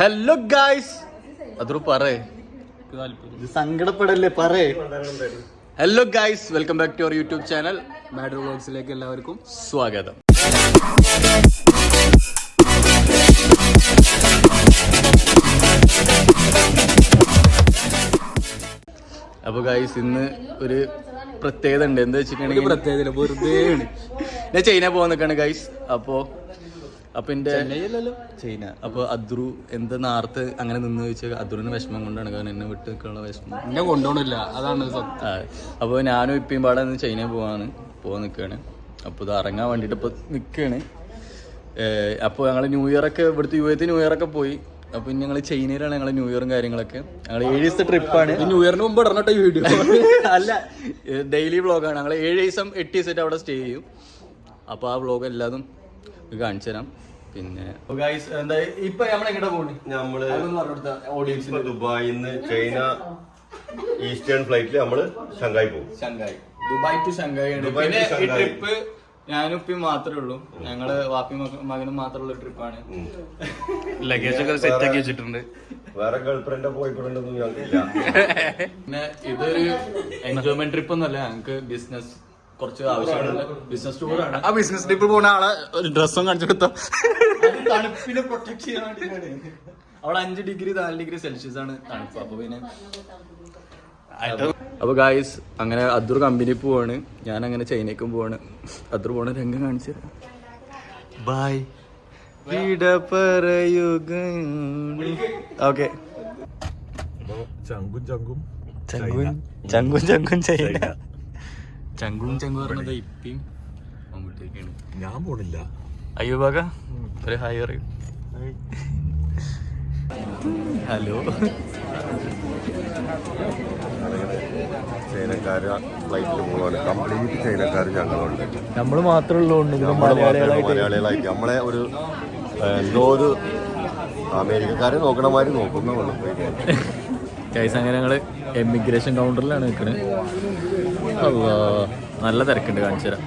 Hello guys അതൊരു പറയേ സങ്കടപ്പെടല്ലേ പറയേ hello guys welcome back to our YouTube channel murder വ്ളോഗ്സിലേക്ക് എല്ലാവർക്കും സ്വാഗതം. അപ്പോൾ ഗായ്സ് ഇന്ന് ഒരു പ്രത്യേകത ഉണ്ട്. എന്താ വെച്ചിട്ടുണ്ടെങ്കിൽ പ്രത്യേകത വെറുതെ ഞാൻ ചൈന പോകാൻ നിൽക്കാണ് ഗായ്സ് അപ്പോ അപ്പൊ എന്റെ. ചൈന. അപ്പൊ അദ്രു എന്താ നാർത്ത് അങ്ങനെ നിന്ന് ചോദിച്ചാൽ അദ്രുവിന് വിഷമം കൊണ്ടാണ് കാരണം എന്നെ വിട്ട് നിൽക്കാനുള്ള വിഷമം. എന്നെ കൊണ്ടുപോകണില്ല അതാണ് അപ്പൊ ഞാനും ഇപ്പം പാടെ ചൈന പോവാണ്. പോവാൻ നിൽക്കുകയാണ് അപ്പോൾ ഇത് ഇറങ്ങാൻ വേണ്ടിയിട്ട് ഇപ്പോൾ നിൽക്കുകയാണ് അപ്പോൾ ഞങ്ങൾ ന്യൂ ഇയർ ഒക്കെ ഇവിടുത്തെ യു എത്തി ന്യൂ ഇയർ ഒക്കെ പോയി. അപ്പോൾ ഇനി ഞങ്ങൾ ചൈനയിലാണ് ഞങ്ങൾ ന്യൂ ഇയറും കാര്യങ്ങളൊക്കെ. ഞങ്ങൾ ഏഴ് ദിവസത്തെ ട്രിപ്പാണ്. ആണ് ന്യൂ ഇയറിന് മുമ്പ് ഇടണട്ടോ വീഡിയോ. അല്ല ഡെയിലി വ്ളോഗാണ്. ഞങ്ങൾ ഏഴ് ദിവസം എട്ട് ദിവസമായിട്ട് അവിടെ സ്റ്റേ ചെയ്യും. അപ്പോൾ ആ വ്ളോഗ് എല്ലാതും കാണിച്ചു തരാം പിന്നെ എന്താ ഇപ്പൊ നമ്മൾ പോണി? നമ്മൾ ഓഡിയൻസ് ദുബായിന്ന് ചൈന ഈസ്റ്റേൺ ഫ്ലൈറ്റിൽ നമ്മൾ ഷങ്കായി പോകും. ഷങ്കായ് ദുബായ് ടു ഷങ്കായ് ആണ്. ദുബായ് പിന്നെ ഈ ഷങ്കായ്. ട്രിപ്പ് ഞാനും ഉപ്പയും മാത്രമേ ഉള്ളൂ. ഞങ്ങൾ വാപ്പി മകനും മാത്രമുള്ള ട്രിപ്പാണ്. ലഗേജ് ഒക്കെ സെറ്റ് ആക്കി വെച്ചിട്ടുണ്ട്. വേറെ ഗേൾഫ്രണ്ടോ ബോയ് ഫ്രണ്ടൊന്നും ഞങ്ങൾക്കില്ല. പിന്നെ ഇതൊരു എൻജോയ്മെന്റ് ട്രിപ്പ് ഒന്നല്ല ഞങ്ങൾക്ക് ബിസിനസ് കുറച്ച് ആവശ്യമുള്ള ബിസിനസ് ടൂറാണ് ആ ബിസിനസ് ട്രിപ്പിൽ പോകുന്ന ആളെ ഡ്രസ്സും കാണിച്ചു കൊടുത്തോ. തണുപ്പിനെ പ്രൊട്ടക്ട് ചെയ്യാൻ വേണ്ടിയിട്ടാണ് അവിടെ അഞ്ച് ഡിഗ്രി നാല് ഡിഗ്രി സെൽഷ്യസ് ആണ് തണുപ്പ്. അപ്പൊ പിന്നെ അപ്പൊ ഗായ്സ് അങ്ങനെ അദ്ദൂർ കമ്പനി പോവാണ്. ഞാൻ അങ്ങനെ ചൈനയ്ക്കും പോവാണ്. അദ്ദൂർ പോണ രംഗം കാണിച്ചു ബായ് വിട പറയുക ഓക്കെ ചങ്കും ചങ്കും ചങ്കും ചങ്കും ചങ്കും ചൈന. ചങ്കും ചങ്കും പറഞ്ഞത് ഇപ്പിയും മമ്മൂട്ടിയൊക്കെയാണ്. ഞാൻ പോണില്ല. അയ്യോ ബാഗ? ഒരു ഹായ് പറയൂ ഹലോ ചൈനക്കാര് ഫ്ലൈറ്റിൽ പോവാണ് കംപ്ലീറ്റ് ചൈനക്കാർ ഞങ്ങളുണ്ട്. നമ്മൾ മാത്രമേ ഉള്ളൂ നമ്മൾ മാത്രമേ മലയാളികളായിട്ട്. നമ്മളെ ഒരു എന്തോ ഒരു അമേരിക്കക്കാരെ നോക്കണ മാതിരി നോക്കുന്ന കൈസ് അങ്ങനെ ഞങ്ങൾ എമിഗ്രേഷൻ കൗണ്ടറിലാണ് നിൽക്കുന്നത് നല്ല തിരക്കുണ്ട് കാണിച്ചു തരാം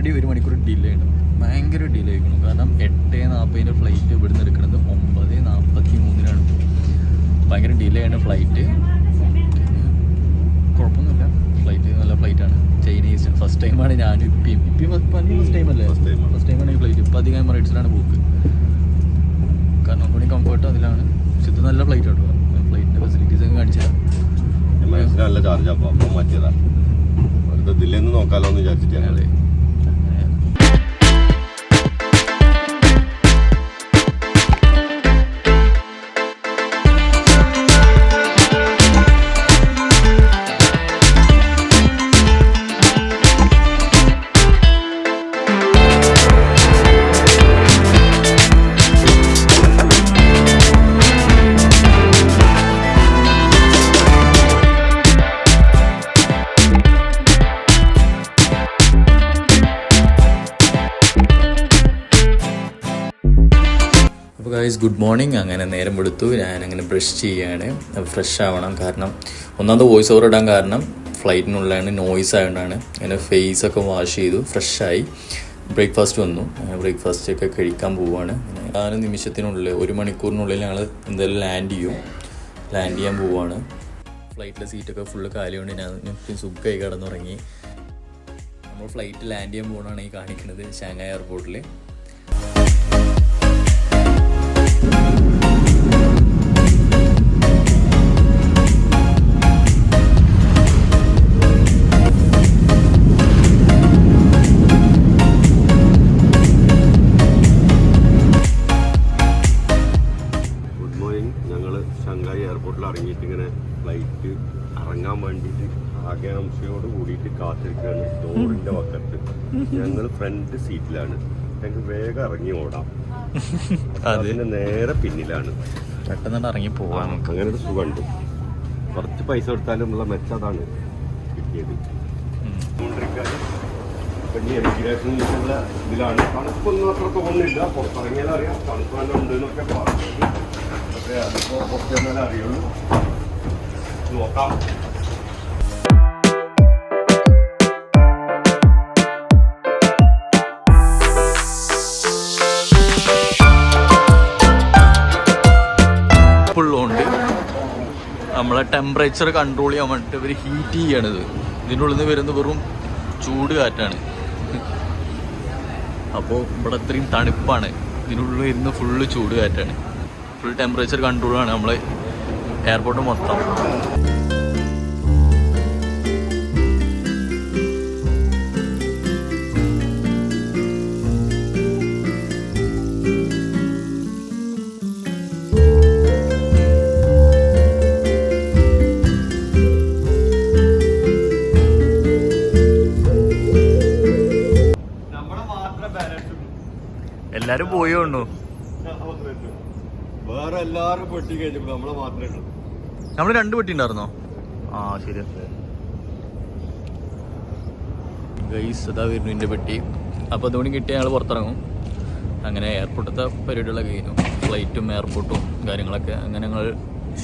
ഓൾറെഡി ഒരു മണിക്കൂർ ഡിലേ ഉണ്ട് ഭയങ്കര ഡിലേ ആയിരിക്കണം. കാരണം എട്ട് നാൽപ്പതിന്റെ ഫ്ലൈറ്റ് ഇവിടുന്ന് എടുക്കുന്നത് ഒമ്പത് നാൽപ്പത്തി മൂന്നിനാണ് ഭയങ്കര ഡിലേ ആണ് ഫ്ലൈറ്റ് കുഴപ്പമൊന്നുമില്ല. ഫ്ലൈറ്റ് നല്ല ഫ്ലൈറ്റാണ് ചൈനീസ് ചൈന ഫസ്റ്റ് ടൈമാണ് ഞാൻ ഇപ്പം ഇപ്പം ഫസ്റ്റ് ടൈമല്ലേ അല്ലേ. ഫസ്റ്റ് ടൈമാണ് ഈ ഫ്ലൈറ്റ് ഇപ്പം അധികം എമറേറ്റ്സിലാണ് പോക്ക്. കാരണം കൂടി കംഫർട്ട് അതിലാണ്. പക്ഷെ ഇത് നല്ല ഫ്ലൈറ്റ് കേട്ടോ. ഫ്ലൈറ്റിന്റെ ഫെസിലിറ്റീസ് ഒക്കെ കാണിച്ചു തരാം. നല്ല ചാർജ് അപ്പൊ അപ്പം മാറ്റിയതാ. വെറുതെ ഇതില്ലെന്ന് നോക്കാലോ എന്ന് വിചാരിച്ചിട്ടാണ്. അതെ. Good morning. അങ്ങനെ നേരം എടുത്തു ഞാൻ അങ്ങനെ ബ്രഷ് ചെയ്യാണ്. ഫ്രഷ് ആവണം കാരണം ഒന്നാമത് വോയിസ് ഓവർ ഇടാൻ കാരണം ഫ്ലൈറ്റിനുള്ളതാണ് നോയിസ് ആയതുകൊണ്ടാണ്. അങ്ങനെ ഫേസ് ഒക്കെ വാഷ് ചെയ്തു. ഫ്രഷായി ബ്രേക്ക്ഫാസ്റ്റ് വന്നു. ബ്രേക്ക്ഫാസ്റ്റ് ഒക്കെ കഴിക്കാൻ പോവുകയാണ് നാല് നിമിഷത്തിനുള്ളിൽ ഒരു മണിക്കൂറിനുള്ളിൽ ഞങ്ങൾ എന്തായാലും ലാൻഡ് ചെയ്യും. ലാൻഡ് ചെയ്യാൻ പോവുകയാണ് ഫ്ലൈറ്റിലെ സീറ്റൊക്കെ ഫുള്ള് കാലിയുണ്ട് ഞാൻ സുഖമായി കിടന്നുറങ്ങി. നമ്മൾ ഫ്ലൈറ്റ് ലാൻഡ് ചെയ്യാൻ പോകണമാണ് ഈ കാണിക്കുന്നത് ഷാങ്ങായ് എയർപോർട്ടിൽ ഞങ്ങൾ ഫ്രണ്ട് സീറ്റിലാണ് ഞങ്ങൾക്ക് വേഗം ഇറങ്ങി ഓടാം. അതിന്റെ നേരെ പിന്നിലാണ്. പെട്ടെന്ന് ഇറങ്ങി പോവാം നമുക്ക്. അങ്ങനെ ഒരു സുഖമുണ്ട്. കുറച്ച് പൈസ കൊടുത്താലും ഉള്ള മെച്ചം അതാണ് കിട്ടിയത്. ഇനി ഇതിലാണ്. തണുപ്പൊന്നും അത്ര തോന്നുന്നില്ല. പുറത്തിറങ്ങിയാൽ അറിയാം. തണുപ്പ് നല്ല ഉണ്ട് എന്നൊക്കെ പറഞ്ഞു പക്ഷേ അതിപ്പോ പുറത്തു എന്നാലേ അറിയുള്ളൂ. നോക്കാം. ടെമ്പറേച്ചർ കൺട്രോൾ ചെയ്യാൻ വേണ്ടിയിട്ട് ഇവർ ഹീറ്റ് ചെയ്യണത് ഇതിന്റെ ഉള്ളിൽ നിന്ന് വരുന്ന വെറും ചൂട് കാറ്റാണ്. അപ്പോൾ ഇവിടെ അത്രയും തണുപ്പാണ്. ഇതിനുള്ളിൽ വരുന്ന ഫുള്ള് ചൂട് കാറ്റാണ്. ഫുൾ ടെമ്പറേച്ചർ കൺട്രോളാണ് നമ്മളെ എയർപോർട്ട് മൊത്തം. എല്ലാവരും പോയി കൊണ്ടു വേറെ എല്ലാവരും പെട്ടി കഴിഞ്ഞു നമ്മളെ മാത്രമേ ഉള്ളൂ. നമ്മൾ രണ്ട് പെട്ടി ഉണ്ടായിരുന്നോ? ആ ശരി. ഗൈസ് അതാ വരുന്നു എന്റെ പെട്ടി അപ്പോൾ അതുകൊണ്ട് കിട്ടിയ ഞങ്ങൾ പുറത്തിറങ്ങും. അങ്ങനെ എയർപോർട്ടത്തെ പരിപാടികളൊക്കെ കഴിഞ്ഞു. ഫ്ലൈറ്റും എയർപോർട്ടും കാര്യങ്ങളൊക്കെ. അങ്ങനെ ഞങ്ങൾ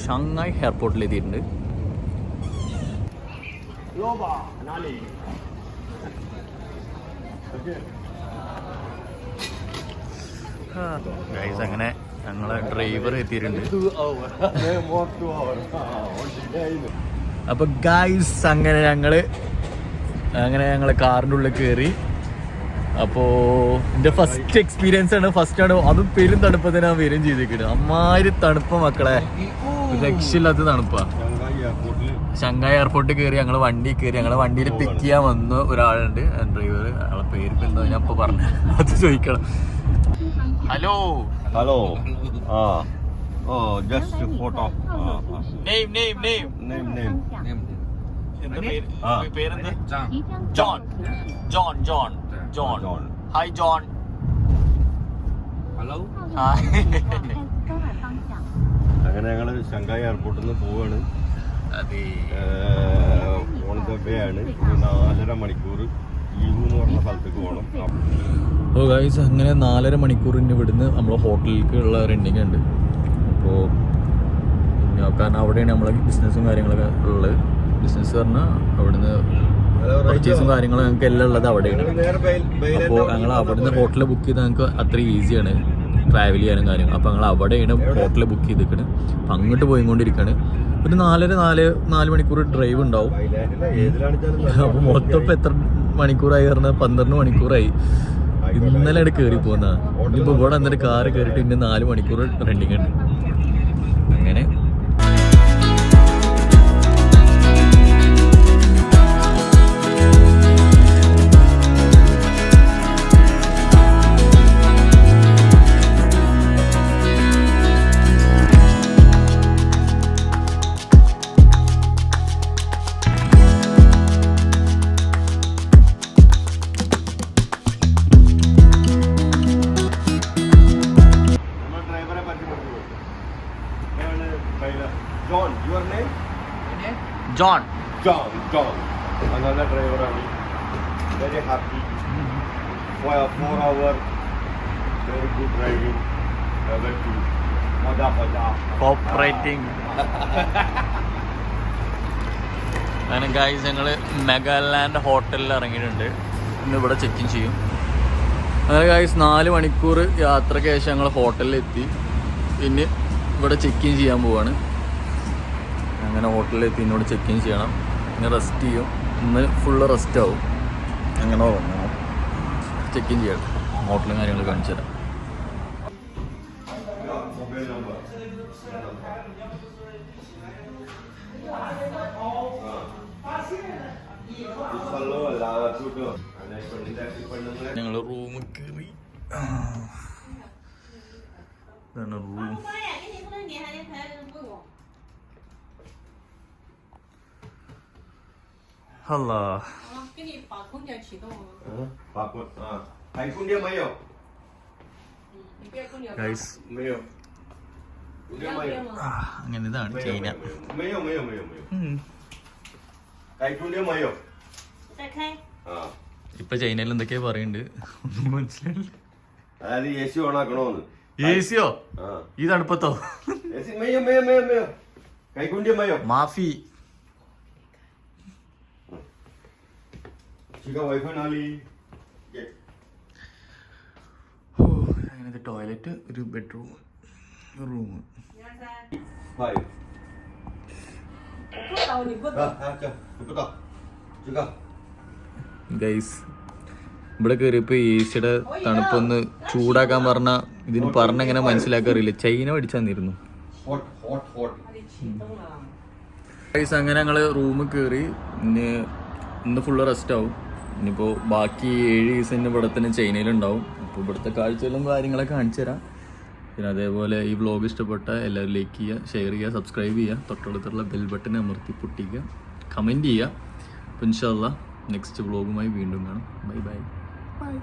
ഷാങ്ങായ് എയർപോർട്ടിൽ എത്തിയിട്ടുണ്ട്. ഗൈസ് അങ്ങനെ ഞങ്ങളെ ഡ്രൈവർ എത്തിയിട്ടുണ്ട്. അപ്പൊ ഗൈസ് അങ്ങനെ ഞങ്ങൾ അങ്ങനെ ഞങ്ങൾ കാറിന്റെ ഉള്ളിൽ കയറി അപ്പോ എന്റെ ഫസ്റ്റ് എക്സ്പീരിയൻസ് ആണ് ഫസ്റ്റ് ആണ്. അതും പെരും തണുപ്പത്തിന് ഞാൻ വരും ചെയ്തിരിക്കുന്നത് അമ്മാതിരി തണുപ്പ മക്കളെ. രക്ഷയില്ലാത്ത തണുപ്പാ. ഷങ്കായി എയർപോർട്ടിൽ കയറി ഞങ്ങൾ വണ്ടി കയറി ഞങ്ങളെ വണ്ടിയിൽ പിക്ക് ചെയ്യാൻ വന്ന ഒരാളുണ്ട്. ഡ്രൈവർ ആളെ പേര് എന്താ ഞാൻ ഇപ്പൊ പറഞ്ഞു അത് ചോദിക്കണം. ഹലോ ഹലോ ആ ഓ just photo name name name name name പേരെന്ത്? John John John John John hi John hello അങ്ങനെ ഞങ്ങൾ ശങ്കായ് എയർപോർട്ടിൽ നിന്ന് പോവാണ്. ഓൺ ദ വേ ആണ്. നാലര മണിക്കൂർ ഈവു എന്ന് പറഞ്ഞ സ്ഥലത്തേക്ക് പോകണം ഓ ഗൈസ് അങ്ങനെ നാലര മണിക്കൂറിന് ഇവിടുന്ന് നമ്മളെ ഹോട്ടലിലേക്ക് ഉള്ള റെന്റിങ് ഉണ്ട്. അപ്പോൾ കാരണം അവിടെയാണ് നമ്മളെ ബിസിനസ്സും കാര്യങ്ങളൊക്കെ ഉള്ളത്. ബിസിനസ് പറഞ്ഞാൽ അവിടുന്ന് പർച്ചേസും കാര്യങ്ങളും ഞങ്ങൾക്ക് എല്ലാം ഉള്ളത് അവിടെയാണ്. അപ്പോൾ ഞങ്ങൾ അവിടുന്ന് ഹോട്ടൽ ബുക്ക് ചെയ്താൽ ഞങ്ങൾക്ക് അത്ര ഈസിയാണ് ട്രാവൽ ചെയ്യാനും കാര്യങ്ങൾ അപ്പോൾ ഞങ്ങൾ അവിടെയാണ് ഹോട്ടൽ ബുക്ക് ചെയ്തിരിക്കണ് അപ്പം അങ്ങോട്ട് പോയിക്കൊണ്ടിരിക്കുകയാണ് ഒരു നാലര നാല് നാല് മണിക്കൂർ ഡ്രൈവ് ഉണ്ടാവും. അപ്പോൾ മൊത്തം ഇപ്പം എത്ര മണിക്കൂറായി പറഞ്ഞാൽ പന്ത്രണ്ട് മണിക്കൂറായി. ഇന്നലെ ആണ് കയറി പോകുന്ന ഇപ്പൊ ഇവിടെ എന്നിട്ട് കാറ് കയറിയിട്ട് ഇന്ന് നാല് മണിക്കൂർ റണ്ണിങ് ഉണ്ട്. അങ്ങനെ ജോൺ ജോൺ ജോൺ നല്ല ഡ്രൈവറാണ് very happy for our very good driving level two. മജാ moda. കോപ്പറേറ്റിംഗ് അങ്ങനെ ഗായ്സ് ഞങ്ങൾ മെഗാലാൻഡ് ഹോട്ടലിൽ ഇറങ്ങിയിട്ടുണ്ട്. ഇന്ന് ഇവിടെ ചെക്ക് ഇൻ ചെയ്യും. അങ്ങനെ ഗായ്സ് നാല് മണിക്കൂർ യാത്രയ്ക്ക് ശേഷം ഞങ്ങൾ ഹോട്ടലിൽ എത്തി. ഇനി ഇവിടെ ചെക്ക് ഇൻ ചെയ്യാൻ പോവാണ്. അങ്ങനെ ഹോട്ടലിൽ ഇന്നോട് ചെക്ക് ഇൻ ചെയ്യണം. ഇനി റെസ്റ്റ് ചെയ്യും. ഇന്ന് ഫുള്ള് റെസ്റ്റ് ആവും. അങ്ങനെ ഉറങ്ങണം. ചെക്ക് ഇൻ ചെയ്യണം ഹോട്ടലും കാര്യങ്ങൾ കാണിച്ചു തരാം. ഞങ്ങൾ റൂമിൽ കയറി റൂം അല്ല 给你把空调启动了， പാപ്പ ആ കൈക്കുണ്ടിയ മയോ 你别空调。 ഗൈസ് മയോ 你要别吗？ അങ്ങനെ ഇതാണ് ചൈന മയോ മയോ മയോ മയോ ഉം. കൈക്കുണ്ടിയ മയോ 再开。 ആ ഇപ്പൊ ചൈനയിൽ എന്തൊക്കെയാ പറയുന്നുണ്ട് ഒന്നും മനസ്സിലായില്ല അതായത് എ സി ഓണാക്കണോന്ന് എ സിയോ ആ ഈ തണുപ്പത്തോ എ You got Wi-Fi, അങ്ങനെ ടോയ്ലറ്റ് ഒരു ബെഡ്റൂം റൂം. ഗൈസ് ഇവിടെ കയറിയപ്പോ ഏസിയുടെ തണുപ്പൊന്ന് ചൂടാക്കാൻ പറഞ്ഞ ഇതിന് പറഞ്ഞെങ്ങനെ മനസ്സിലാക്കാറില്ല ചൈന പഠിച്ചു തന്നിരുന്നു ഗൈസ് അങ്ങനെ ഞങ്ങൾ റൂമിൽ കയറി ഇന്ന് ഇന്ന് ഫുള്ള് റെസ്റ്റ് ആവും. ഇനിയിപ്പോൾ ബാക്കി ഏഴ് ദിവസം ഇവിടെ തന്നെ ചൈനയിലുണ്ടാവും. അപ്പോൾ ഇവിടുത്തെ കാഴ്ചകളും കാര്യങ്ങളൊക്കെ കാണിച്ചു തരാം. പിന്നെ അതേപോലെ ഈ വ്ലോഗ് ഇഷ്ടപ്പെട്ട എല്ലാവരും ലൈക്ക് ചെയ്യുക ഷെയർ ചെയ്യുക സബ്സ്ക്രൈബ് ചെയ്യുക. തൊട്ടടുത്തുള്ള ബെൽ ബട്ടൺ അമർത്തി പൊട്ടിക്കുക. കമന്റ് ചെയ്യുക. അപ്പം ഇൻഷാല്ല നെക്സ്റ്റ് വ്ലോഗുമായി വീണ്ടും കാണാം. Bye bye bye